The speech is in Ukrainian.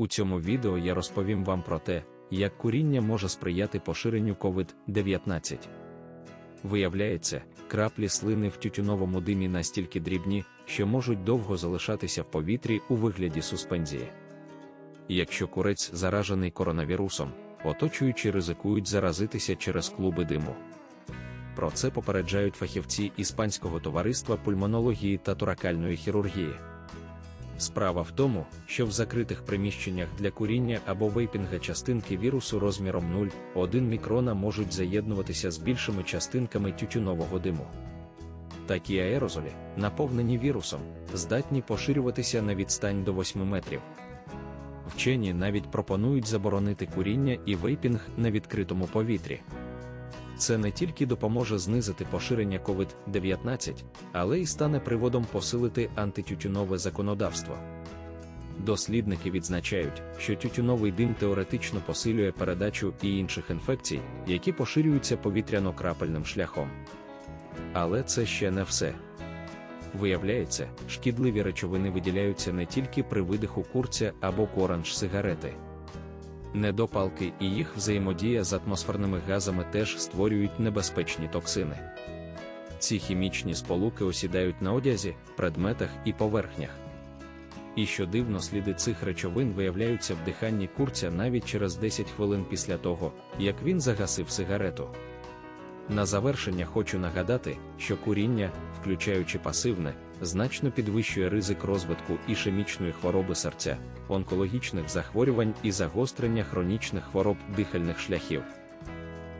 У цьому відео я розповім вам про те, як куріння може сприяти поширенню COVID-19. Виявляється, краплі слини в тютюновому димі настільки дрібні, що можуть довго залишатися в повітрі у вигляді суспензії. Якщо курець заражений коронавірусом, оточуючі ризикують заразитися через клуби диму. Про це попереджають фахівці Іспанського товариства пульмонології та торакальної хірургії. Справа в тому, що в закритих приміщеннях для куріння або вейпінга частинки вірусу розміром 0,1 мікрона можуть заєднуватися з більшими частинками тютюнового диму. Такі аерозолі, наповнені вірусом, здатні поширюватися на відстань до 8 метрів. Вчені навіть пропонують заборонити куріння і вейпінг на відкритому повітрі. Це не тільки допоможе знизити поширення COVID-19, але й стане приводом посилити антитютюнове законодавство. Дослідники відзначають, що тютюновий дим теоретично посилює передачу і інших інфекцій, які поширюються повітряно-крапельним шляхом. Але це ще не все. Виявляється, шкідливі речовини виділяються не тільки при видиху курця або коранж сигарети. Недопалки і їх взаємодія з атмосферними газами теж створюють небезпечні токсини. Ці хімічні сполуки осідають на одязі, предметах і поверхнях. І що дивно, сліди цих речовин виявляються в диханні курця навіть через 10 хвилин після того, як він загасив сигарету. На завершення хочу нагадати, що куріння, включаючи пасивне, значно підвищує ризик розвитку ішемічної хвороби серця, онкологічних захворювань і загострення хронічних хвороб дихальних шляхів.